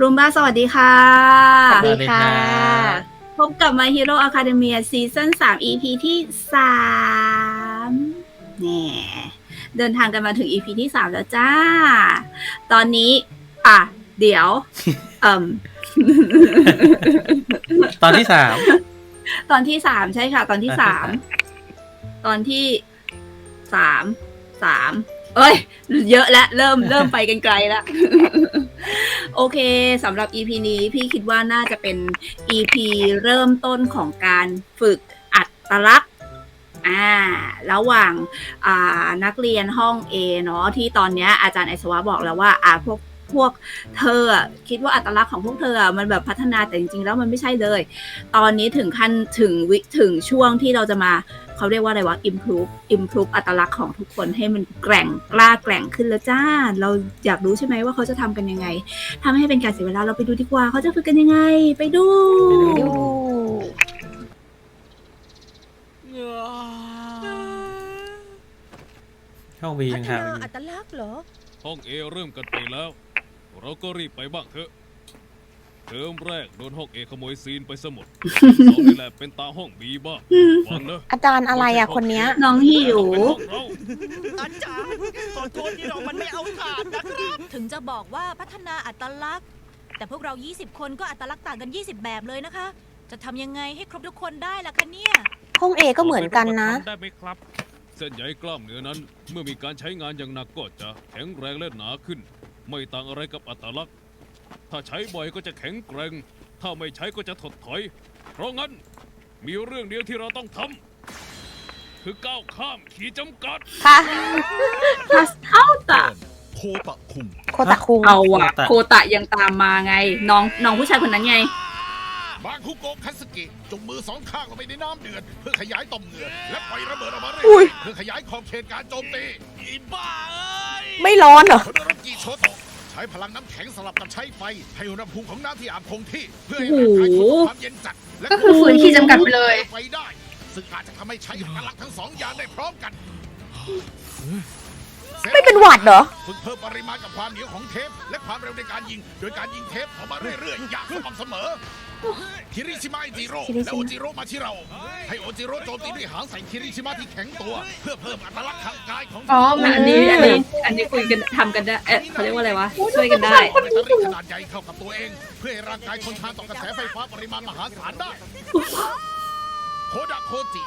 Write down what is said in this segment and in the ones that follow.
รุมบ้าสวัสดีค่ะ สวัสดีค่ะ พบกับ My Hero Academia ซีซั่น3 EP ที่3แน่เดินทางกันมาถึง EP ที่3แล้วจ้า ตอนนี้ อะ เดี๋ยวเอ่มตอนที่สามตอนที่สามใช่ค่ะ ตอนที่สาม ตอนที่สามสาม เอ้ย เยอะแล้วเริ่มเริ่มไปกันไกลแล้วโอเคสำหรับ EP นี้พี่คิดว่าน่าจะเป็น EP เริ่มต้นของการฝึกอัตลักษณ์อ่าระหว่างอ่านักเรียนห้อง A เนาะที่ตอนเนี้ยอาจารย์ไอศวะบอกแล้วว่าอ่าพวก พวกเธออะคิดว่าอัตลักษณ์ของพวกเธออะมันแบบพัฒนาแต่จริงๆแล้วมันไม่ใช่เลย ตอนนี้ถึงขั้นถึงวิถึงช่วงที่เราจะมาเขาเรียกว่าอะไรวะ improve improve อัตลักษณ์ของทุกคนให้มันแกร่งกล้าแกร่งขึ้นแล้วจ้า เราอยากรู้ใช่ไหมว่าเขาจะทำกันยังไงทำให้เป็นการเสียเวลาเราไปดูดีกว่า เขาจะฝึกกันยังไง ไปดูไปดูช่องวีพัยังฒหานาอยู่อัตลักษณ์เหรอ ห้องเอเริ่มกันไปแล้ว เราก็รีบไปบ้างเถอะเทอมแรกโดนห้องเอขโมยซีนไปสมุดสองนี่แหละเป็นตาห้องบีบ้างฟังนะอาจารย์อะไรอะคนเนี้ย น้องหิว เป็นห้องเรา อาจารย์ขอโทษที่เรามันไม่เอาขาดนะครับ ถึงจะบอกว่าพัฒนาอัตลักษณ์ แต่พวกเรา 20 คนก็อัตลักษณ์ต่างกัน 20 แบบเลยนะคะ จะทำยังไงให้ครบทุกคนได้ล่ะคะเนี่ย ห้องเอก็เหมือนกันนะทำได้ไหมครับ เส้นใยกล้ามเนื้อนั้น เมื่อมีการใช้งานอย่างหนักก็จะแข็งแรงและหนาขึ้น ไม่ต่างอะไรกับอัตลักษณ์ ถ้าใช้บ่อยก็จะแข็งแกร่ง ถ้าไม่ใช้ก็จะถดถอย เพราะงั้นมีเรื่องเดียวที่เราต้องทำคือก้าวข้ามขีดจำกัด ค่ะพัสเอ้าตะโคตะคุงโคตะคุงเอาวะโคตะยังตามมาไง น้องน้องผู้ชายคนนั้นไง บางคุโกะคัตสึกิจงมือสองข้างลงไปในน้ำเดือด เพื่อขยายต่อมเหงื่อและปล่อยระเบิดออกมาเรื่อุ้อยยๆเพื่อขยายขอบเขตการโจมตีอีบ้าเอ้ย ไม่ร้อนเหรอโทโดโรกิโชโตะใช้พลังน้ำแข็งสลับกับใช้ไฟให้อุณหภูมิของน้ำที่อาบคงที่ เพื่อให้ร่างกายทนต่อความเย็นจัดและก็คือฝืนขีดจำกัดไปเลย ไฟได้ ซึ่งอาจจะทำให้ใช้อัตลักษณ์ทั้งสองอย่างได้พร้อมกัน ไม่เป็นหวัดเหรอ ฝึกเพิ่มปริมาณกับความเหนียวของเทป และความเร็วในการยิง โดยการยิงเทปออกมาเรื่อยๆ อย่างสม่ำเสมอ คิริชิมะอิจิโร่คิริชิมะ และโอจิโร่มาที่เรา ให้โอจิโร่โจมตีด้วยหางใส่คิริชิมะที่แข็งตัว เพื่อเพิ่มอัตลักษณ์ทางกายของอ๋ออันนี้อันนี้อันนี้คุยกันทำกันได้เอ๊ะเขาเรียกว่าอะไรวะช่วยกันได้ แบตเตอรี่ขนาดใหญ่เข้ากับตัวเอง เพื่อให้ร่างกายทนทานต่อกระแสไฟฟ้าปริมาณมหาศาลได้โคดะโคจิ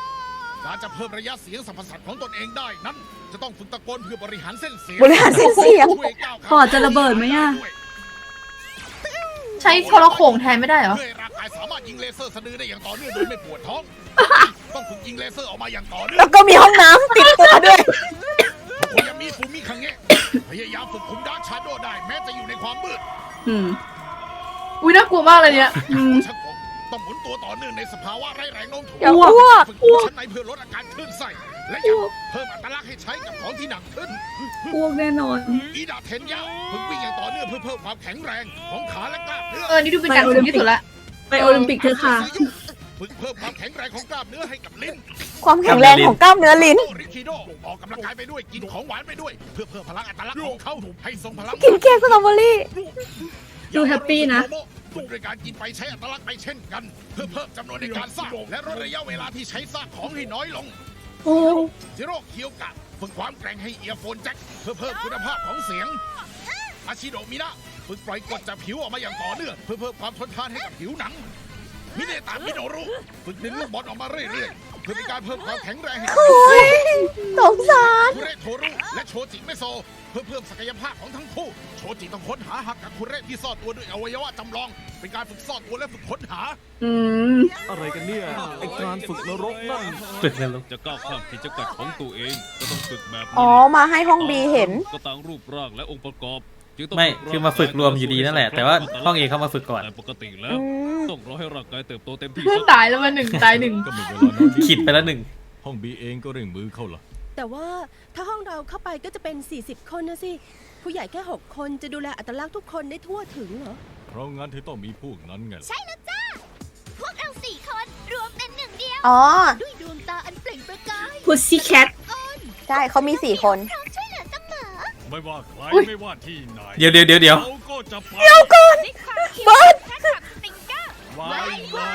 การจะเพิ่มระยะเสียงสัมผัสของตนเองได้นั้น จะต้องฝึกตะโกนเพื่อบริหารเส้นเสียงบริหารเส้นเสียงช่วยก้าวข้ามปอดจะระเบิดไหมอะ ใช้โทรโขงแทนไม่ได้เหรอ เพื่อให้ร่างกายสามารถยิงเลเซอร์สะดือได้อย่างต่อเนื่องโดยไม่ปวดท้อง ต้องฝึกยิงเลเซอร์ออกมาอย่างต่อเนื่อแล้งวก็มีห้องน้ำติดตัวด้วยโคยามิฟูมิคังเงะพยายามฝึกคุมดาร์คชาโดว์ได้แม้จะอยู่ในความมืดอืมอุ้ยน่ากลัวมากเลยเนี่ยอืม ชักผมต้องหมุนตัวต่อเนื่องในสภาวะไร้แรงโน้มถ่วงอย่าอ้วก ฝึกคุมชั้นในเพื่อลดอาการคลื่นไส้และยังเพิ่มอัตลักษณ์ให้ใช้กับของที่หนักขึ้นพวกแน่นอน อีดาเทนยาฝึกวิ่งอย่างต่อเนื่องเพื่อเพิ่มความแข็งแรงของขาและกล้ามเนื้อ เออ นี่ดูเป็นการฝึกที่สุดละ ไปโอลิมปิกเถอะค่ะ ฝึกเพิ่มความแข็งแรงของกล้ามเนื้อให้กับลิ้นความแข็งแรงของกล้ามเนื้อลิ้น โตริคิโดออกกำลังกายไปด้วยกินของหวานไปด้วย เพื่อเพิ่มพลังอัตลักษณ์ของเขาให้ทรงพลังกินเค้กสตรอเบอรี่ ดูแฮปปี้นะ ฝึกด้วยการกินไปใช้อัตลักษณ์ไปเช่นกัน เพื่อเพิ่มจำนวนในการสร้างและลดระยะเวลาที่ใช้สร้างของให้น้อยลง โอ้จิโร่เคียวกะฝึกความแกร่งให้เอียร์โฟนแจ็คเพื่อเพิ่มคุณภาพของเสียง อาชิโดมินะ ฝึกปล่อยกดจากผิวออกมาอย่างต่อเนื่องเพื่อเพิ่มความทนทานให้กับผิวหนัง มิเนตามิโนรุฝึกดึงลูกบอลออกมาเรื่อยๆ เพื่อเป็นการเพิ่มความแข็งแรงให้กับโอ้ยสงสาร คุเรโทรุและโชจิเมโซ เพื่อเพิ่มศักยภาพของทั้งคู่ โชจิต้องค้นหาหักกับคุเรที่ซ่อนตัวด้วยอวัยวะจำลอง เป็นการฝึกซ่อนตัวและฝึกค้นหา อืม อะไรกันเนี่ยไอการฝึกนรกนั่นฝึกในลกจะก้าวข้ามขีดจำกัดของตัวเอง ก็ต้องฝึกแบบนี้อ๋อ มาให้ห้องบีเห็น ก็ต่างรูปร่างและองค์ประกอบ จึงต้องไม่ฝึกคือมาฝึกรวมอยู่ดีนั่นแหละ แต่ว่าห้องเอเข้ามาฝึกก่อน แต่ปกติแล้อืวมต้องรอให้ร่างกายเติบโตเต็มที่เพื่อนตายแล้วมาหนึ่งตายหนึ่งก็มีเวลาน้อยนิดขีดไปแล้วหนึ่งห้องบีเองก็เร่งมือเข้าละแต่ว่าถ้าห้องเราเข้าไปก็จะเป็น 40 คนนะสิ ผู้ใหญ่แค่ 6 คนจะดูแลอัตลักษณ์ทุกคนได้ทั่วถึงเหรอ เพราะงั้นที่ต้องมีพวกนั้นไงล่ะใช่แล้วจ้า พวกเราสี่คนรวมเป็นหนึ่งเดียว อ๋อ ด้วยดวงตาอันเปล่งประกายพุซซี่แคท ใช่เขามีสี่คน พร้อมช่วยเหลือเสมอ ไม่ว่าใครไม่ว่าที่ไหนเดี๋ยวเดี๋ยวเดี๋ยวเดี๋ยวราก็จะไปนี่ความคิดแค่ขับสติงเกอร์วายไว้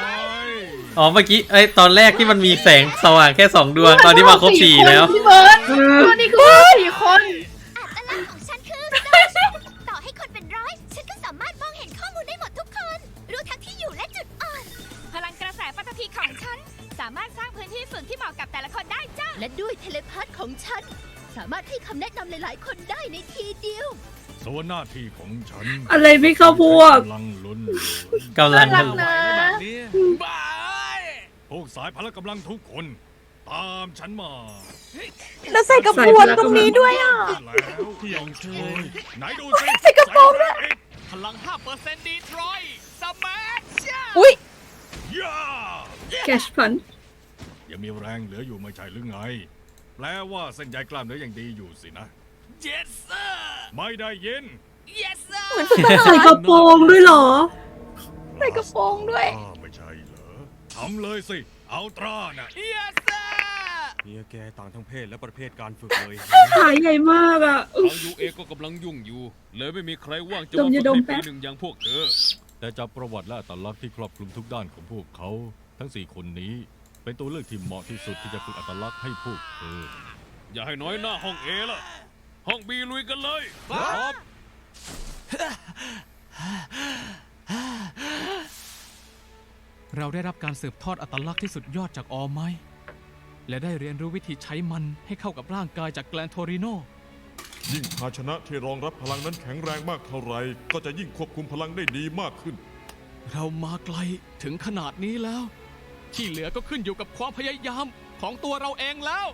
อ๋อเมื่อกี้ไอยตอนแรกที่มันมีแสงสว่างแค่สองดวงตอนนี้มาครบสี่แล้ว พี่เบิร์ดตัวนี้คือสี่คน สามารถให้คำแนะนำหลาย ๆ คนได้ในทีเดียว ส่วนหน้าที่ของฉันอะไรไม่เข้าพวก กำลังล้นกำลังน่ารักนะ แบบนี้บ้าพวกสายพละกำลังทุกคน ตามฉันมาแล้วใส่กระบวนตรงนี้ด้วยอะ แล้วเที่ยงเคยไหนดูสิใส่กระโปรงด้วย พลัง 5%ดีทรอยสมัชอุ้ยย่า แคชพันยังมีแรงเหลืออยู่ไม่ใช่หรือไง แปลว่าเส้นใยกล้ามเนื้อยังดีอยู่สินะเยสเซอร์ไม่ได้ยินเยสเซอร์เหมือนฝึกทหาใส่รกระโปรงด้วยเหรอ ใส่กระโปรงด้วย อ้าวไม่ใช่เหรอทำเลยสิ เอาตราน่ะเยสเซอร์เมียแกต่างทั้งเพศและประเภทการฝึกเลย ขาใหญ่มากอะ ทางยูเอก็กำลังยุ่งอยู่ เลยไม่มีใครว่างจะดมมาฝึยากดมให้แป๊ปีบ หนึ่งอย่างพวกเธอ แต่จากประวัติและอัตลักษณ์ที่ครอบคลุมทุกด้านของพวกเขา ทั้งสี่คนนี้ เป็นตัวเลือกที่เหมาะที่สุดที่จะฝึกอัตลักษณ์ให้พวกเธออย่าให้น้อยหน้าห้องเอล่ะ ห้องบีลุยกันเลยพร้อมเราได้รับการสืบทอดอัตลักษณ์ที่สุดยอดจากออไม้และได้เรียนรู้วิธีใช้มันให้เข้ากับร่างกายจากแกลนโทริโน ยิ่งภาชนะที่รองรับพลังนั้นแข็งแรงมากเท่าไหร่ก็จะยิ่งควบคุมพลังได้ดีมากขึ้น เรามาไกลถึงขนาดนี้แล้ว ที่เหลือก็ขึ้นอยู่กับความพยายามของตัวเราเองแล้ว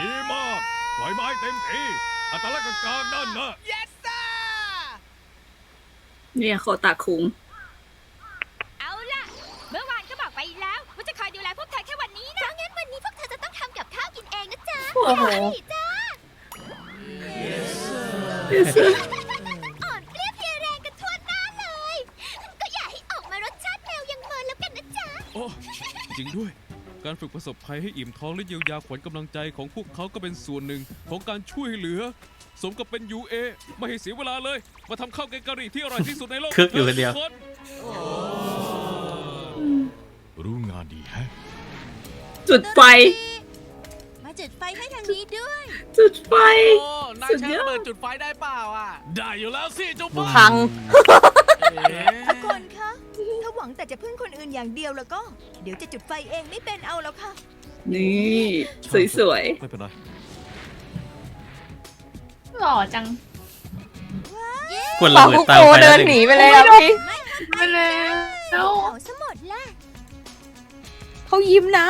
ดีมากปล่อยไม้เต็มที่ อัตลักษณ์กลางๆนั่นนะเยสเซอร์เนี่ยโคตาคุงเอาล่ะ เมื่อวานก็บอกไปแล้วว่าจะคอยดูแลพวกเธอแค่วันนี้นะงั้นวันนี้พวกเธอจะต้องทำกับข้าวกินเองนะจ๊ะโอ้โหจ้า จริงด้วย การฝึกประสบภัยให้อิ่มท้องและเยียวยาขวัญกำลังใจของพวกเขาก็เป็นส่วนหนึ่งของการช่วยเหลือ สมกับเป็น UA ไม่ให้เสียเวลาเลย มาทำข้าวแกงกะหรี่ที่อร่อยที่สุดในโลกคึกอยู่คนเดียวทุกรู้งานดีแฮะ จุดไฟ มาจุดไฟให้ทางนี้ด้วยจุดไฟ โอ้นายสุดใช้ยอด ระเบิดจุดไฟได้เปล่าอะ ได้อยู่แล้วสิเจ้าบ้าพังทุกคนคะถ้าห วังแต่จะพึ่งคนอื่นอย่างเดียวแล้วก็ เดี๋ยวจะจุดไฟเองไม่เป็นเอาแล้วค่ะ นี่สวยไม่เป็นไรหล่อจังควรระปาเบิดคุเตาโกไปเดิแล้วนหนึ่งหนีไปเลยอะพี่ไปแล้วเอาซะหมดละเขายิ้มนะ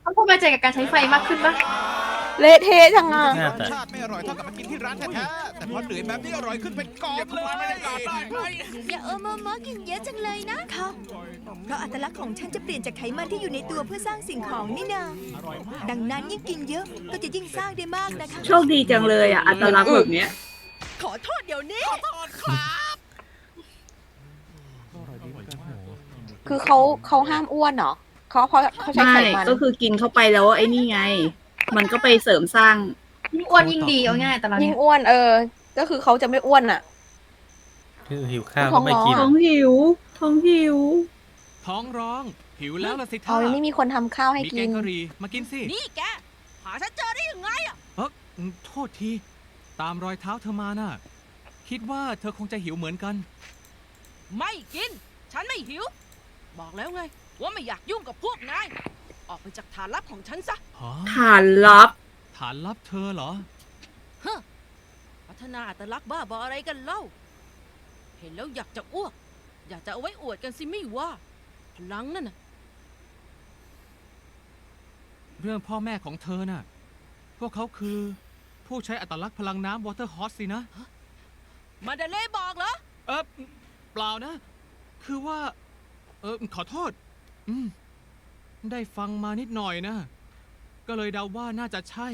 เขาพอใจกับการใช้ไฟมากขึ้นปะ เละเทะจังอะน่าจะชาติไม่อร่อยเท่ากับมากินที่ร้านแท้ๆแต่พอเหนื่อยแบบนี้อร่อยขึ้นเป็นกอบเลยบรรยากาศได้ไหมอย่าเออมอมอกินเยอะจังเลยนะค่ะเพราะอัตลักษณ์ของฉันจะเปลี่ยนจากไขมันที่อยู่ในตัวเพื่อสร้างสิ่งของนี่นาดังนั้นยิ่งกินเยอะก็จะยิ่งสร้างได้มากนะคะๆโชคดีจังเลยอะ อัตลักษณ์แบบเนี้ย ขอโทษเดี๋ยวนี้ คือเขาเขาห้ามอ้วนเหรอเขาเพราะเขาใช้ไม่ ไขมัน ก็คือกินเข้าไปแล้วไอ้นี่ไง มันก็ไปเสริมสร้าง ยิ่งอ้วนยิ่งดีเอาง่ายแต่เรายิ่เนี่งยอ้วนเออ ก็คือเขาจะไม่อ้วนอะ คือหิวข้าวก็ไม่กิน ท้องหิว ท้องหิว ท้องร้องหิวแล้วละสิเอาท่าไม่มีคนทำข้าวให้มีกิแกนงกะหรี่มากินสินี่แก หาฉันเจอได้ยังไงอะเอออืมโทษที ตามรอยเท้าเธอมาน่ะ คิดว่าเธอคงจะหิวเหมือนกัน ไม่กิน ฉันไม่หิว บอกแล้วไง ว่าไม่อยากยุ่งกับพวกนาย ออกไปจากฐานลับของฉันซะฮะฐานลับ ฐานลับเธอเหรอพัฒนาอัตลักษณ์บ้าบออะไรกันเล่า เห็นแล้วอยากจะอ้วก อยากจะเอาไว้อวดกันสิไม่ว่า พลังนั่นน่ะเรื่องพ่อแม่ของเธอน่ะ พวกเขาคือ ผู้ใช้อัตลักษณ์พลังน้ำวอเตอร์ฮอสสินะ มาเดเล่บอกเหรอ เออเปล่านะ คือว่า เออขอโทษ อืม ได้ฟังมานิดหน่อยนะ ก็เลยเดาว่าน่าจะใช่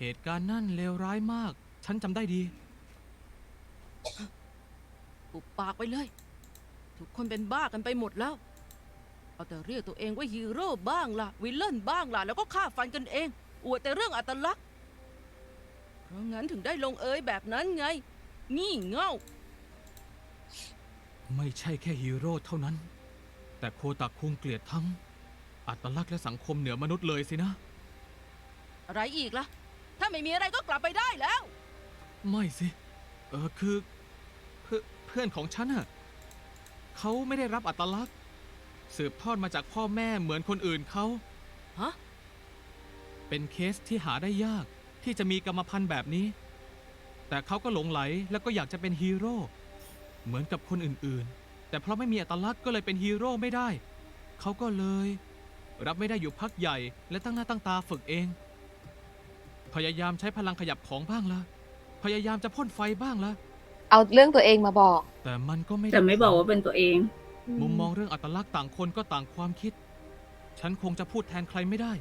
เหตุการณ์นั่นเลวร้ายมาก ฉันจำได้ดี ปุบปากไปเลย ทุกคนเป็นบ้ากันไปหมดแล้ว เอาแต่เรียกตัวเองว่าฮีโร่บ้างล่ะ วิลเลนบ้างล่ะ แล้วก็ฆ่าฟันกันเอง อวดแต่เรื่องอัตลักษณ์ เพราะงั้นถึงได้ลงเอยแบบนั้นไงงี่เง่า ไม่ใช่แค่ฮีโร่เท่านั้น แต่โคตะคุงเกลียดทั้ง อัตลักษณ์และสังคมเหนือมนุษย์เลยสินะ อะไรอีกล่ะ ถ้าไม่มีอะไรก็กลับไปได้แล้ว ไม่สิ เออคือเพื่อเพื่อนของฉันอะเขาไม่ได้รับอัตลักษณ์ สืบทอดมาจากพ่อแม่เหมือนคนอื่นเขา ฮะ เป็นเคสที่หาได้ยากที่จะมีกรรมพันธุ์แบบนี้ แต่เขาก็หลงไหลแล้วก็อยากจะเป็นฮีโร่เหมือนกับคนอื่นๆ แต่เพราะไม่มีอัตลักษณ์ก็เลยเป็นฮีโร่ไม่ได้ เขาก็เลย รับไม่ได้อยู่พักใหญ่ และตั้งหน้าตั้งตาฝึกเอง พยายามใช้พลังขยับของบ้างละพยายามจะพ่นไฟบ้างละเอาเรื่องตัวเองมาบอก แต่มันก็ไม่ด้แต่ไม่บอกว่าเป็นตัวเอง มุมมองเรื่องอัตลักษณ์ต่างคนก็ต่างความคิด ฉันคงจะพูดแทนใครไม่ได้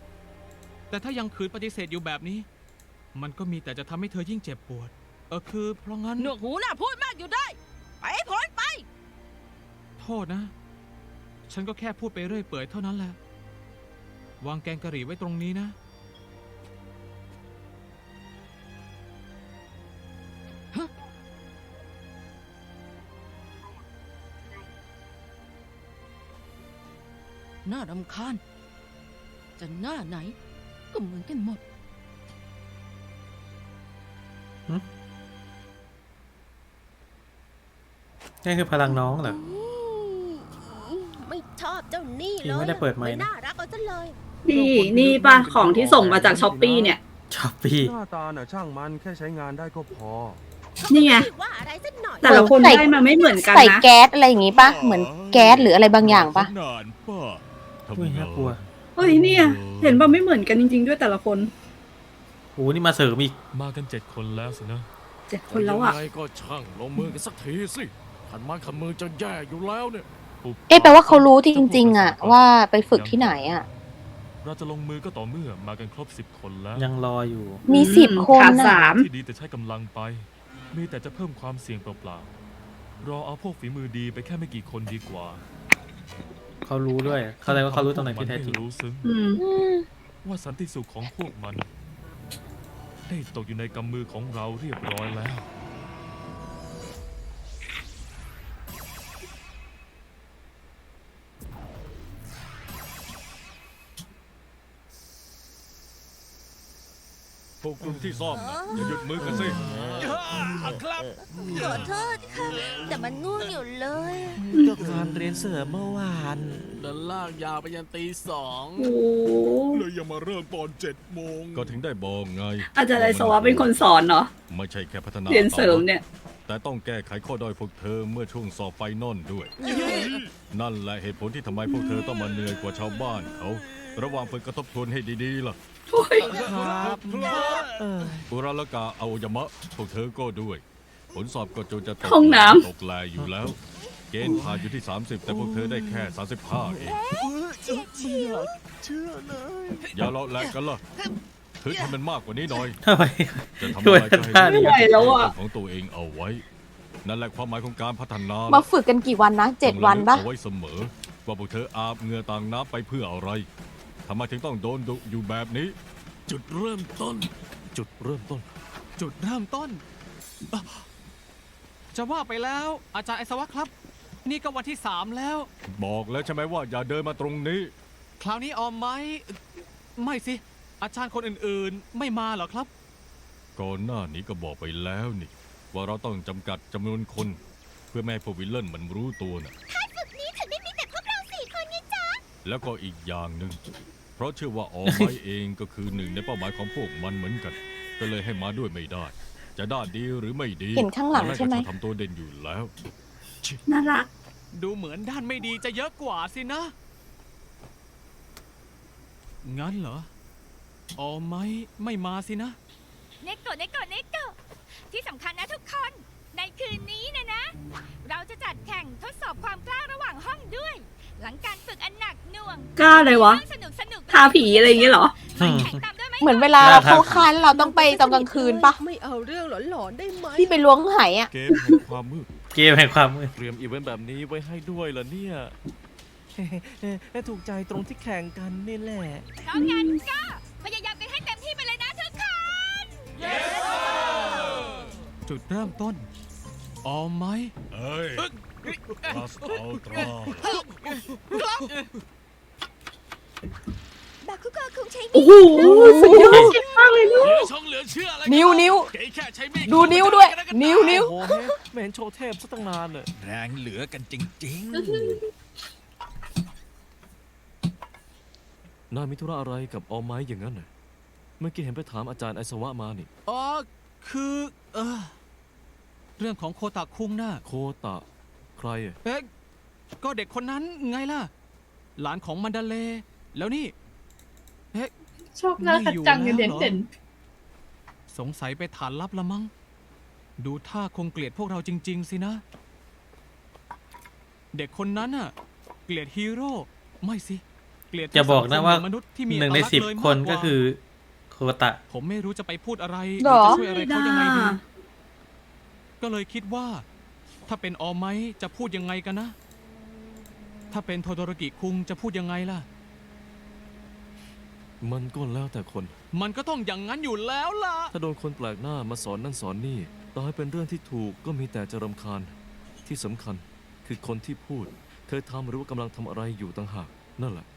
แต่ถ้ายังขืนปฏิเสธอยู่แบบนี้ มันก็มีแต่จะทำให้เธอยิ่งเจ็บปวด เออคือเพราะงั้น หนวกหูน่ะพูดมากอยู่ได้ ไปให้พ้นไป โทษนะ ฉันก็แค่พูดไปเรื่อยเปื่อยเท่านั้นแหละ วางแกงกะหรี่ไว้ตรงนี้นะน่ารำคาญ จะหน้าไหน ก็เหมือนกันหมด นี่คือพลังน้องเหรอไม่ชอบเจ้านี่จริเลงยไม่ได้เปิดไมค์นะ น่ารักเอาซะเลย นี่นี่ป่ะของที่ส่งมาจากช้อปปี้เนี่ยชอบพี่หน้าตาน่ะช่างมันแค่ใช้งานได้ก็พอ นี่ไงว่าอะไรสักหน่อยแต่ละคนใส่ได้มาไม่เหมือนกันใส่นะ แก๊สอะไรอย่างงี้ปะเหมือนแก๊สหรืออะไรบางอย่างปะนานป้าทำอุ้ยไงน่ากลัว เฮ้ยเนี่ย เห็นป่ะไม่เหมือนกันจริง ๆ ด้วยแต่ละคนโอ้นี่มาเสริมอีก มากันเจ็ดคนแล้วสินะเจ็ดคนแล้วอะ ยังไงก็ช่างลงมือกันสักทีสิขันไม้ขันมือจะแย่อยู่แล้วเนี่ย เอ๊ะแปลว่าเขารู้จริง ๆอะว่าไปฝึกที่ไหนอะเราจะลงมือก็ต่อเมื่อมากันครบสิบคนแล้วยังรออยู่ มีสิบคนขาดน่ะสามที่ดีแต่ใช้กำลังไป มีแต่จะเพิ่มความเสี่ยงเปล่าๆรอเอาพวกฝีมือดีไปแค่ไม่กี่คนดีกว่าเขารู้ด้วย เขาใจว่าเขารู้ตรงไหนที่แท้จริงรู้ซึ้งอืม อืมว่าสันติสุขของพวกมัน ได้ตกอยู่ในกำมือของเราเรียบร้อยแล้ว ลุ่มที่ซ่อมนะอย่าหยุดมือกันสิครับ ขอโทษค่ะ แต่มันง่วงอยู่เลย ก็การเรียนเสือเมื่อวานเดินลากยาวไปยันตีสองโอ้เลยยังมาเริ่มตอนเจ็ดโมงก็ถึงได้บอกไงอาจารย์ไอสวะเป็นคนสอนเนาะไม่ใช่แค่พัฒนาเรียนเสริมเนี่ย แต่ต้องแก้ไขข้อด้อยพวกเธอเมื่อช่วงสอบไฟนอลด้วย นั่นแหละเหตุผลที่ทำไมพวกเธอต้องมาเหนื่อยกว่าชาวบ้านเขา ระหว่างฝึกกระทบทวนให้ดีๆล่ะครับเอออุราลกาเอายามะพวกเธอก็ด้วย ผลสอบก็จนจะตกห้องน้ำ ตกแลอยู่แล้ว เกณฑ์ผ่านอยู่ที่ 30 แต่พวกเธอได้แค่ 35 เอง เชื่อเลยอย่าเลาะแหละกันล่ะถึงให้มันมากกว่านี้หน่อย ทำไม จะทำด้อะวยไรก็ให้ท่านี้ไม่ไหวแล้วอะ ของตัวเองเอาไว้ นั่นแหละความหมายของการพัฒนามาฝึกกันกี่วันนะเจ็ดวันปะเอาไว้เสมอ ว่าพวกเธออาบเหงื่อต่างน้ำไปเพื่ออะไร ทำไมถึงต้องโดนดุอยู่แบบนี้ จุดเริ่มต้น จุดเริ่มต้น จุดเริ่มต้นอะจะว่าไปแล้ว อาจารย์ไอสวะครับ นี่ก็วันที่สามแล้ว บอกแล้วใช่ไหมว่าอย่าเดินมาตรงนี้ คราวนี้ออมไหมเอ่อไม่สิ อาจารย์คนอื่นๆ ไม่มาเหรอครับ ก่อนหน้านี้ก็บอกไปแล้วนี่ ว่าเราต้องจำกัดจำนวนคน เพื่อไม่ให้พวกวิลเลนมันรู้ตัวน่ะฝึกนี้ถึงได้มีแต่พวกเราสี่คนไงจ๊ะ แล้วก็อีกอย่างหนึ่ง เพราะเชื่อว่าออมไว้เองก็คือหนึ่งในเป้าหมายของพวกมันเหมือนกัน ก็เลยให้มาด้วยไม่ได้ จะด้านดีหรือไม่ดีเห็นข้างหลังตอนแรกใช่ไหมก็ชอบทำตัวเด่นอยู่แล้ว น่ารัก ดูเหมือนด้านไม่ดีจะเยอะกว่าสินะ งั้นเหรอออมไหมไม่มาสินะ เนโกะเนโกะเนโกะที่สำคัญนะทุกคน ในคืนนี้นะนะ เราจะจัดแข่งทดสอบความกล้าระหว่างห้องด้วย หลังการฝึกอันหนักหน่วงกล้าเลยวะสนุกสนุกทาผีอะไรอย่างเงี้ยเหรออืมเหมือนเวลาเราเข้าค่ายแล้วเราต้องไปตอนกลางคืนปะไม่เอาเรื่องหลอนๆได้ไหมที่ไปล้วงไหอะเกมแห่งความมืด เกมแห่งความมืดเตรียมอีเวนต์แบบนี้ไว้ให้ด้วยเหรอเนี่ย ถูกใจตรงที่แข่งกันนี่แหละเพราะงั้นก็พยายามกันให้เต็มที่ไปเลยนะทุกคนจุดเริ่มต้น อออมไหมเอ้ย รัสอัลตราบาคุโกะคงใช้โอ้โหสุดยอดมากเลยลูกเหลืองเหลือเชื่ออะไรนิ้วนิ้วดูนิ้วด้วย นิ้วนิ้วโอ้โหเฮ้ยไม่เห็นโชว์เทพซะตั้งนานเลยแรงเหลือกันจริงนายมีธุระอะไรกับออมไม้อย่างนั้นน่ะเมื่อกี้เห็นไปถามอาจารย์ไอสวะมานี่อ๋อคือเออเรื่องของโคตาคุงน่ะโคตะ ใครอะเอ๊ะก็เด็กคนนั้นไงล่ะ หลานของมันดาเล แล้วนี่เอ๊ะชอบหน้าคัดจังเนี่ยเด่นเด่นสงสัยไปฐานลับละมั้ง ดูท่าคงเกลียดพวกเราจริง ๆ สินะ เด็กคนนั้นน่ะ เกลียดฮีโร่ ไม่สิ เกลียดจะบอกนะว่ามนุษย์ที่มีหนึ่งในอัตลักษณ์สิบเลยคนมากกว่าก็คือ โคตะ ผมไม่รู้จะไปพูดอะไรหรอจะช่วยอะไรเขายังไงดีก็เลยคิดว่า ถ้าเป็นออมไหมจะพูดยังไงกันนะ ถ้าเป็นโทโดโรกิคุงจะพูดยังไงล่ะ มันก็แล้วแต่คน มันก็ต้องอย่างนั้นอยู่แล้วล่ะ ถ้าโดนคนแปลกหน้ามาสอนนั่นสอนนี่ต่อให้เป็นเรื่องที่ถูกก็มีแต่จะรำคาญ ที่สำคัญคือคนที่พูดเคยทำหรือว่ากำลังทำอะไรอยู่ต่างหาก นั่นแหละ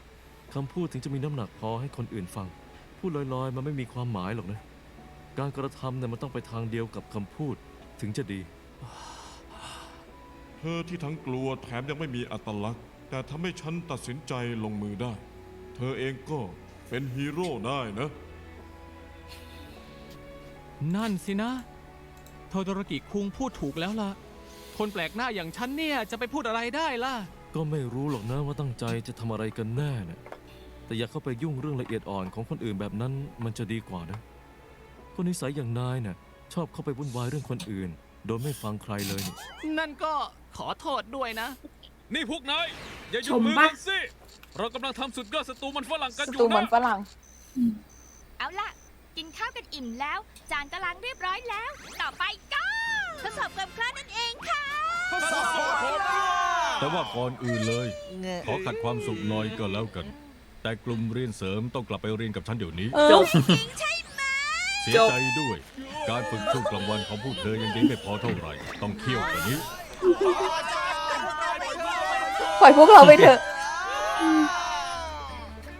คำพูดถึงจะมีน้ำหนักพอให้คนอื่นฟัง พูดลอยๆ มันไม่มีความหมายหรอกนะ การกระทำเนี่ยมันต้องไปทางเดียวกับคำพูดถึงจะดี เธอที่ทั้งกลัวแถมยังไม่มีอัตลักษณ์ แต่ทำให้ฉันตัดสินใจลงมือได้ เธอเองก็เป็นฮีโร่ได้นะ นั่นสินะ โทโดโรกิคุงพูดถูกแล้วล่ะ คนแปลกหน้าอย่างฉันเนี่ยจะไปพูดอะไรได้ล่ะ ก็ไม่รู้หรอกนะว่าตั้งใจจะทำอะไรกันแน่นะแต่อย่าเข้าไปยุ่งเรื่องละเอียดอ่อนของคนอื่นแบบนั้นมันจะดีกว่านะ คนนิสัยอย่างนายน่ะชอบเข้าไปวุ่นวายเรื่องคนอื่น โดยไม่ฟังใครเลยนี่นั่นก็ขอโทษด้วยนะ นี่พวกนายอย่าหยุชดมมือปะกันสิ เรากำลังทำสุดยอดศัตรูมันฝรั่งกันสอยู่ตูมันนะฝรั่ง เอาล่ะ กินข้าวกันอิ่มแล้ว จานก็ล้างเรียบร้อยแล้ว ต่อไปก็ทดสอบความกล้านั่นเองค่ะ แต่ว่าก่อนอื่นเลย ขอขัดความสุขหน่อยก็แล้วกัน แต่กลุ่มเรียนเสริมต้องกลับไปเรียนกับฉันเดี๋ยวนี้เออจบ เสียใจด้วย การฝึกช่วงกลางวันของพวกเธอยังดีไม่พอเท่าไหร่ ต้องเคี่ยวกว่านี้ ปล่อยพวกเราไปเถอะ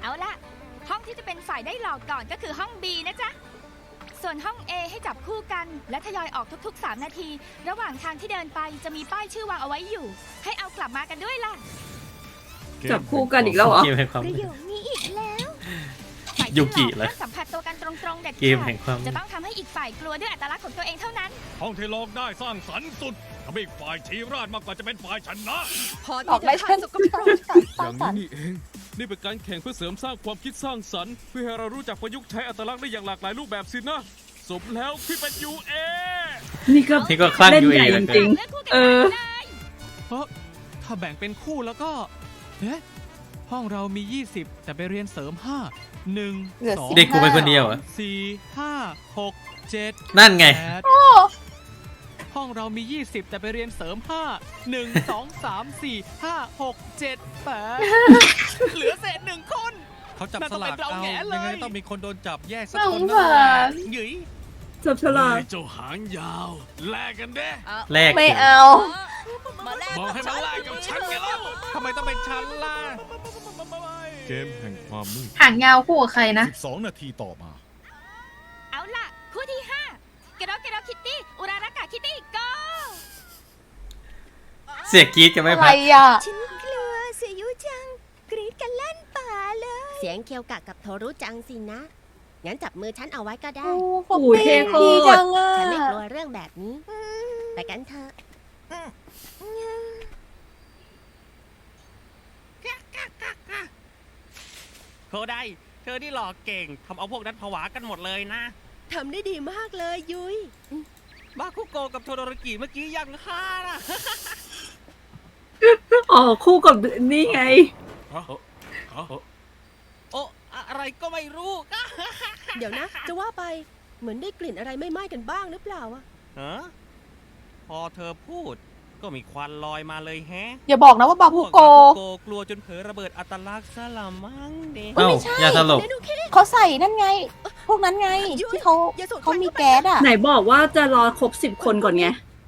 เอาล่ะห้องที่จะเป็นฝ่ายได้หลอกก่อนก็คือห้อง B นะจ๊ะ ส่วนห้อง A ให้จับคู่กัน และทยอยออกทุกๆ 3 นาที ระหว่างทางที่เดินไปจะมีป้ายชื่อวางเอาไว้อยู่ ให้เอากลับมากันด้วยล่ะ จับคู่กันอีกแล้วเหรอ เกมแห่งความประโยคนี้อีกแล้ว ฝ่ายยุที่กิหลอกเหรอห้ามสัมผัสตัวกันตรงๆเด็ดเกมขาแห่ดงความ จะต้องทำให้อีกฝ่ายกลัวด้วยอัตลักษณ์ของตัวเองเท่านั้น ห้องที่ลองได้สร้างสรรค์สุดทำให้ฝ่ายชีราชมากกว่าจะเป็นฝ่ายชนะออกได้ฉันก็สร้างอสรย่างรนี้ค์นี่เอง นี่เป็นการแข่งเพื่อเสริมสร้างความคิดสร้างสรรค์เพื่อให้เรารู้จักประยุกต์ใช้อัตลักษณ์ได้อย่างหลากหลายรูปแบบสินะ สมแล้วที่เป็นยูเอนี่ก็ นี่ก็คลั่งเล่นอยู่ใหญ่เองจริง เลือกคู่กันเออ ได้เลยเพราะถ้าแบ่งเป็นคู่แล้วก็ เอ๊ะ ห้องเรามี 20 แต่ไปเรียนเสริม 5 1เหลือ2เด็กกูไปคนเดียวเหรอ4 5 6 7นั่นไง8ห้องเรามี 20 แต่ไปเรียนเสริม 5 1 2 3 4 5 6 7 8 เหลือเศษหนึ่งคน เขาจับน่าสต้องลาเป็กนเราเอาแหงเลยยังไงต้องมีคนโดนจับแยกสักสคงนสารหยุยจับฉลากเจ้าหางยาว แลกกันเด้แรกไม่เอา มาแลกบอกให้มาแลกกับฉันไงเล่าทำไมต้องเป็นฉันล่ะเกมแห่งความมืดหางยาวคู่กับใครนะ 12 นาทีต่อมา เอาล่ะ คู่ที่5เกโรเกโรคิตตี้ อุรารากะคิตตี้ go เสียกรีดจะไม่อะไรพักอะ ฉันกลัวเสียยุจัง กรีดกันลั่นป่าเลย เสียงเคียวกะกับโทรุจังสินะ งั้นจับมือฉันเอาไว้ก็ได้ โอ้ผมโอ้ยเท่โคตรดีจังอะฉันไม่กลัวเรื่องแบบนี้ ไปกันเถอะ โคไดเธอที่หลอกเก่งทำเอาพวกนั้นผวากันหมดเลยนะ ทำได้ดีมากเลยยุยบาคุโกะกับโทโดโรกิเมื่อกี้ยังฆ่านะ อ๋อคู่กับนี่ไง โอ้อะไรก็ไม่รู้เดี๋ยวนะ จะว่าไปเหมือนได้กลิ่นอะไรไม่ไหม้กันบ้างหรือเปล่าอะ ฮะพอเธอพูด ก็มีควันลอยมาเลยแฮะอย่าบอกนะว่าบาพูโกพวบาคุโกกลัวจนเผลอระเบิดอัตลักษณ์ซะละมั้งเด็เอ้าไม่ใช่ ยาสลบ เขาใส่นั่นไง พวกนั้นไง ที่เขาเขามีแก๊สอะไหนบอกว่าจะรอครบสิบคนก่อนไง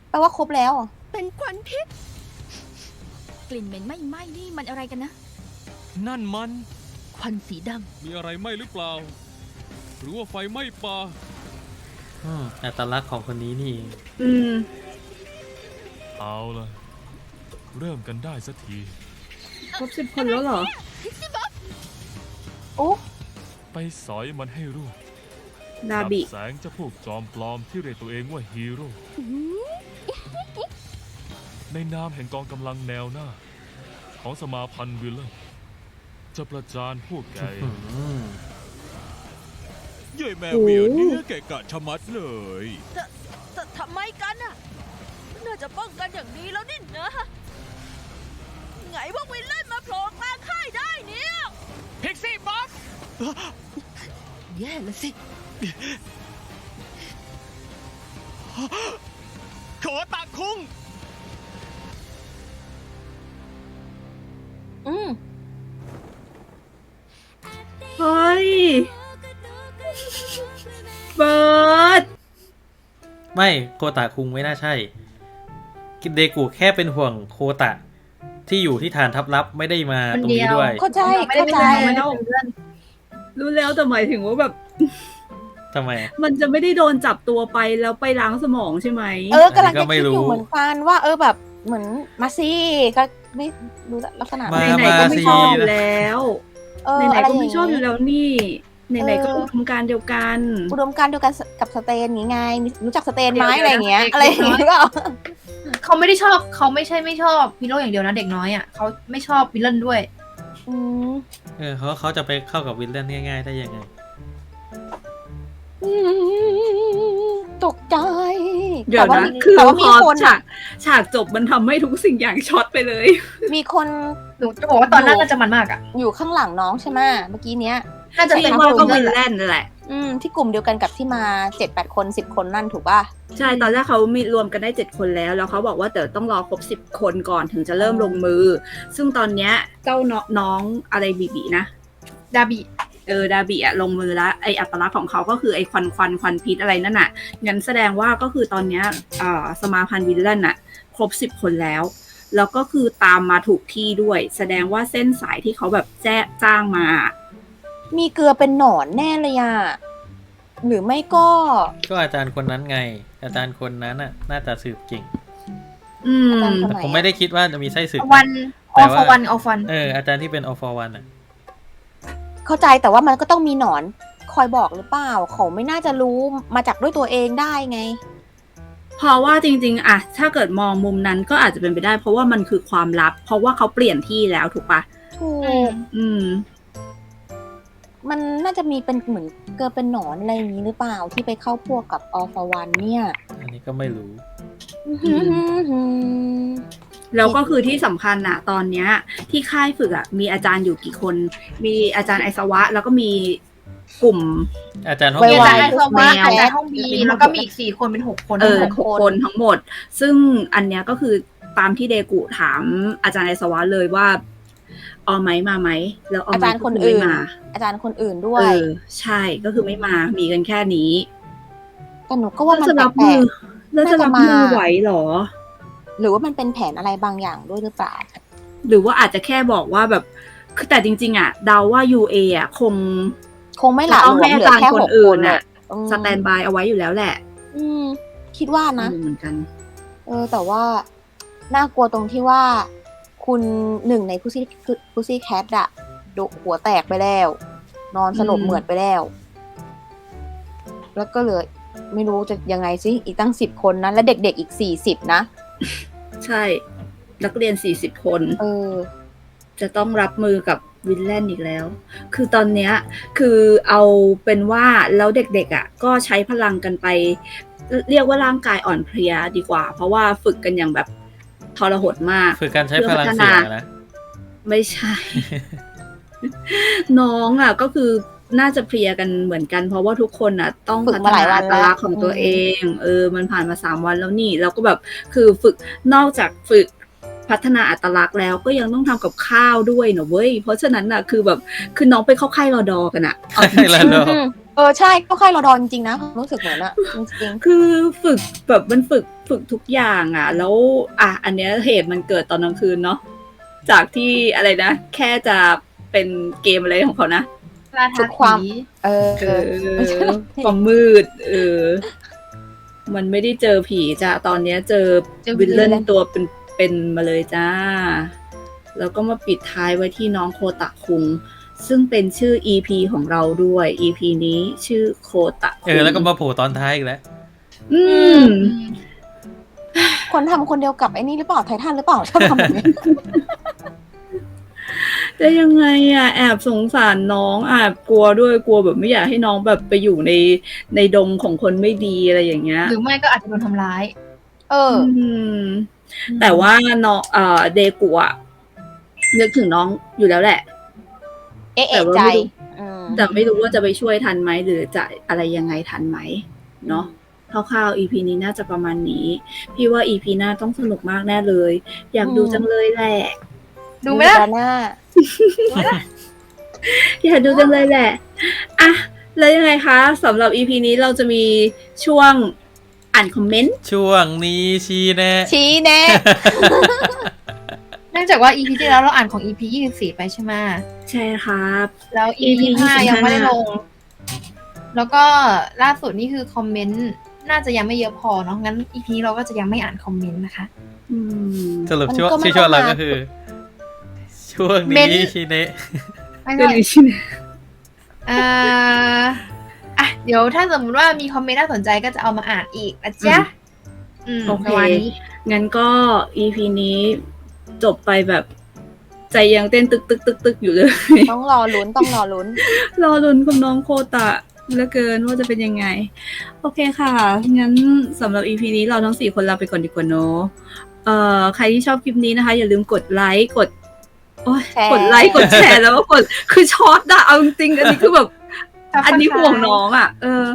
แปลว่าครบแล้วอะเป็นควันพิษกลิ่นเหม็นไหม้ไหม้นี่มันอะไรกันนะ นั่นมัน ควันสีดมีอะไรไหมหรือเปล่า หรือว่าไฟไหม้ป่า อืมอัตลักษณ์ของคนนี้นี่เองอืม เอาละเริ่มกันได้สักที ครบสิบคนแล้วเหรอ โอ้ไปสอยมันให้รู้ดาบิจัแสงเจะพวกจอมปลอมที่เรียกตัวเองว่าฮีโร่ในนามแห่งกองกำลังแนวหน้า ของสมาพันธ์วิลเลนจะประจานพวกแกเองอืมเย่แมวเหมียวเนี่ยเกะกะชะมัดเลย ๆแต่ทำไมกันน่ะ น่า จะป้องกันอย่างดีแล้วนี่นะ ไงว่าวิลเล่นมาโผล่กลางค่ายได้เนี่ยพิกซี่บ็อกแย่ละสิโขตาคุ้งอืมเฮ้ยเบิร์ดไม่โคตะคุงไม่น่าใช่ เดกุแค่เป็นห่วงโคตะ ที่อยู่ที่ฐานทัพลับไม่ได้มาตรงนี้ด้วย เข้าใจไม่ได้เข้าเป็นใจเพื่อนไม่ได้เป็นเพื่อนรู้แล้วแต่หมายถึงว่าแบบ ทำไม มันจะไม่ได้โดนจับตัวไปแล้วไปล้างสมองใช่ไหม เออกำลังอันนี้ก็จะไม่คิดรู้อยู่เหมือนกันว่า เออแบบเหมือนมาซี่ก็ไม่รู้ลักษณะ มาไหนๆก็ไม่ชอบอยู่มาสิแล้ว เออไหนอะไรๆก็ไม่ชอบอยู่แล้วนี่ ไหนๆก็เอออุดมการณ์เดียวกันอุดมการณ์เดียวกันกับสเตนอย่างงี้ไงมีรู้จักสเตนไหมเดี๋ยวอะไรอย่างเงี้ยเดี๋ยวอะไรอย่างเงี้ยก็เขาไม่ได้ชอบเขาไม่ใช่ไม่ชอบฮีโร่อย่างเดียวนะเด็กน้อยอะเขาไม่ชอบวิลเลนด้วยอืมเออเขาเขาจะไปเข้ากับวิลเลนง่าย ๆ ได้ยังไงอืมตกใจเดี๋ยวแต่านะมีคือแต่ว่าพมีอคนฉากฉากจบมันทำให้ทุกสิ่งอย่างช็อตไปเลย มีคนหนูจะบอกว่าตอนหน้าก็จะมันมากอะอยู่ข้างหลังน้องใช่ไหมเมื่อกี้เนี้ย น่าจะที่เป็นว่าก็วิวิลนเลนแลนนั่นแหละ อืมที่กลุ่มเดียวกันกับที่มาเจ็ดแปดคนสิบคนนั่นถูกป่ะ ใช่ตอนแรกเขามีรวมกันได้เจ็ดคนแล้ว แล้วเขาบอกว่าเดี๋ยวต้องรอครบสิบคนก่อนถึงจะเริ่มลงมือ ซึ่งตอนเนี้ยเจ้าน้องน้องอะไรบีบีนะ ดาบิเออดาบิอะลงมือแล้วไออัตลักษณ์ของเขาก็คือไอควันควันควันพิษอะไรนั่นน่ะงั้นแสดงว่าก็คือตอนเนี้ยอ่าสมาพันธ์วิลเลนอะครบสิบคนแล้ว แล้วก็คือตามมาถูกที่ด้วย แสดงว่าเส้นสายที่เขาแบบแจ้จ้างมา มีเกลือเป็นหนอนแน่เลยอะหรือไม่ก็ ก็อาจารย์คนนั้นไง อาจารย์คนนั้นน่ะน่าจะสืบเก่งอืมอาจารย์คนไหนผมไม่ได้คิดว่าจะมีไส้ศึกะวันอแต่อฟว่า วันออฟวัน เอออาจารย์ที่เป็น all for one อะเข้าใจแต่ว่ามันก็ต้องมีหนอน คอยบอกหรือเปล่า เขาไม่น่าจะรู้มาจากด้วยตัวเองได้ไง เพราะว่าจริง ๆอะถ้าเกิดมองมุมนั้นก็อาจจะเป็นไปได้ เพราะว่ามันคือความลับ เพราะว่าเขาเปลี่ยนที่แล้วถูกปะถูกอืม มันน่าจะมีเป็นเหมือนเกลือเป็นหนอนอะไรอย่างนี้หรือเปล่าที่ไปเข้าพวกกับออฟวันเนี่ยอันนี้ก็ไม่รู้ แล้วก็คือที่สำคัญอะตอนเนี้ย ที่ค่ายฝึกอะมีอาจารย์อยู่กี่คน มีอาจารย์ไอสวะ แล้วก็มีกลุ่ม อาจารย์ห้องไวมีๆอาจารย์ไอซอว่าแมวอาจารย์ห้องบีแล้วก็มีอีกสี่คนเป็นหกคนเออทั้งหหมกดคนทั้งหมด ซึ่งอันเนี้ยก็คือตามที่เดกุถามอาจารย์ไอสวะเลยว่า เอาไหมมาไหมแล้วเอาอาไหมจารย์คนก็ไม่อื่นมาอาจารย์คนอื่นด้วเอยอใช่ก็คือไม่มามีกันแค่นี้แต่หนูก็ว่ามันจะรับแปลมือกแล้วจะรับมือน่าจะมาไหวเหรอๆหรือว่ามันเป็นแผนอะไรบางอย่างด้วยหรือเปล่า หรือว่าอาจจะแค่บอกว่าแบบคือแต่จริง ๆ อะ เดาว่า UA อะ คง คงไม่หละหลต้องวมให้เหอาลือจารย์แค่คนหกคอื่นนอะอืมสแตนบายเอาไว้อยู่แล้วแหละ อืม คิดว่านะไม่รู้เหมือนกัน เออ แต่ว่าน่ากลัวตรงที่ว่า คุณหนึ่งในผู้ซี่ผู้ซี่แคทอะโดนหัวแตกไปแล้ว นอนสลบอืมเหมือดไปแล้ว แล้วก็เหลยไม่รู้จะยังไงสิอีกตั้งสิบคนนะ และเด็กๆอีกสี่สิบนะ ใช่ นักเรียน40คนเออ จะต้องรับมือกับวินแลนด์อีกแล้ว คือตอนเนี้ย คือเอาเป็นว่าแล้วเด็กๆอะ ก็ใช้พลังกันไป เรียกว่าร่างกายอ่อนเพลียดีกว่า เพราะว่าฝึกกันอย่างแบบ ทรหดมาก ฝึกการใช้พลังเสียงอะนะ ไม่ใช่ น้องอะก็คือน่าจะเพลียกันเหมือนกัน เพราะว่าทุกคนอะ ต้องฝึกพัฒมาหลายนาวัอันตแล้วลักษณ์ของตัวอืมเอง เออ มันผ่านมาสามวันแล้วนี่แล้วก็แบบคือฝึกนอกจากฝึกพัฒนาอัตลักษณ์แล้วก็ยังต้องทำกับข้าวด้วยเนอะเว้ย เพราะฉะนั้นน่ะคือแบบคือน้องไปเข้าค่ายรอดอกันอะเอาจริงๆแล้วเนอะอืมเออใช่ก็ค่ายรอดอนจริงๆนะรู้สึกเหมือนอะจริงคือฝึกแบบมันฝึก ฝึกทุกอย่างอะ แล้วอะอันเนี้ยเหตุมันเกิดตอนกลางคืนเนาะจากที่อะไรนะ แค่จะเป็นเกมอะไรของเขานะล่าฝึท้ากความผีเออเออความมืด เออ มันไม่ได้เจอผีจ้ะตอนเนี้ยเจอวิลเลนตัวเป็นเป็นมาเลยจ้า แล้วก็มาปิดท้ายไว้ที่น้องโคตะคุงซึ่งเป็นชื่อ EP ของเราด้วย EP นี้ชื่อโคตะคุงเออแล้วก็มาโผล่ตอนท้ายอีกแล้ว อืม คนทำคนเดียวกับไอ้นี่หรือเปล่าไททันหรือเปล่าชอบทำแบบนี้ จะยังไงอะแอบสงสารน้องแอบกลัวด้วยกลัวแบบไม่อยากให้น้องแบบไปอยู่ในในดงของคนไม่ดีอะไรอย่างเงี้ย หรือไม่ก็อาจจะโดนทำร้าย เออมแต่ว่าน้องเอ่อเดกุอะนึกถึงน้องอยู่แล้วแหละ เอ๊ะแต่เอะว่าใจไม่รู้ อืมแต่ไม่รู้ว่าจะไปช่วยทันไหมหรือจะอะไรยังไงทันไหมเนาะ คร่าวๆ EP นี้น่าจะประมาณนี้ พี่ว่า EP หน้าต้องสนุกมากแน่เลย อยากดูจังเลยแหละ ดูไหมล่ะดราม่าอยากดูจังเลยแหละ อะ แล้วยังไงคะสำหรับ EP นี้เราจะมีช่วงอ่านคอมเมนต์ ช่วงนี้ชี้แน่ชี้แน่เนื่องจากว่า EP ที่แล้วเราอ่านของ EP 24 ไปใช่ไหมใช่ครับ แล้ว EP EP 5ยังไม่ได้25ลง แล้วก็ล่าสุดนี่คือคอมเมนต์ น่าจะยังไม่เยอะพอเนาะงั้น EP นี้เราก็จะยังไม่อ่านคอมเมนต์นะคะ อืม สรุปมันช่วงก็ไม่ชื่อช่วงเราต้องมาก็คือ ช่วงเม้น นี้ชี้แน่ไม่เรื่ใช่องนี้ใช่ไหมเอ่ออะเดี๋ยวถ้าสมมติว่ามีคอมเมนต์น่าสนใจก็จะเอามาอ่านอีกนะจ๊ะอืมโอเค ประมาณนี้ งั้นก็ EP นี้จบไปแบบ ใจยังเต้นตึกตึกตึกตึกอยู่เลย ต้องรอลุ้นต้องรอลุ้น รอลุ้นกับน้องโคตะ เหลือเกินว่าจะเป็นยังไง โอเคค่ะ งั้นสำหรับ EP นี้เราทั้งสี่คนลาไปก่อนดีกว่าเนอะเอ่อใครที่ชอบคลิปนี้นะคะ อย่าลืมกดไลค์กดโอ้ยแชร์กดไลค์กดแชร์แล้วก็กดคือช็อตอะเอาจริงๆอันนี้คือแบบ อันนี้ห่วงน้องอะเออ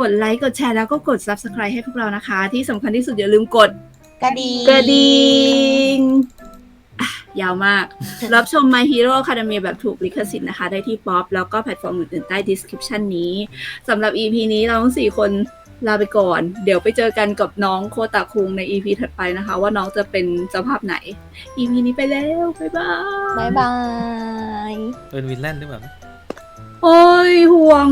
กดไลค์กดแชร์แล้วก็กด subscribe ให้พวกเรานะคะ ที่สำคัญที่สุดอย่าลืมกดกระดิ่งกระดิ่ง อะยาวมาก รับชม My Hero Academia แบบถูกลิขสิทธิ์นะคะ ได้ที่ป๊อปแล้วก็แพลตฟอร์มอื่นๆใต้ description นี้สำหรับ EP นี้เราทั้งสี่คนลาไปก่อน เดี๋ยวไปเจอกันกับน้องโคตาคุงใน EP ถัดไปนะคะ ว่าน้องจะเป็นสภาพไหน EP นี้ไปแล้ว บ๊ายบายบ๊ายบาย เป็นวินแลนด์หรือเปล่า โอ้ยห่วง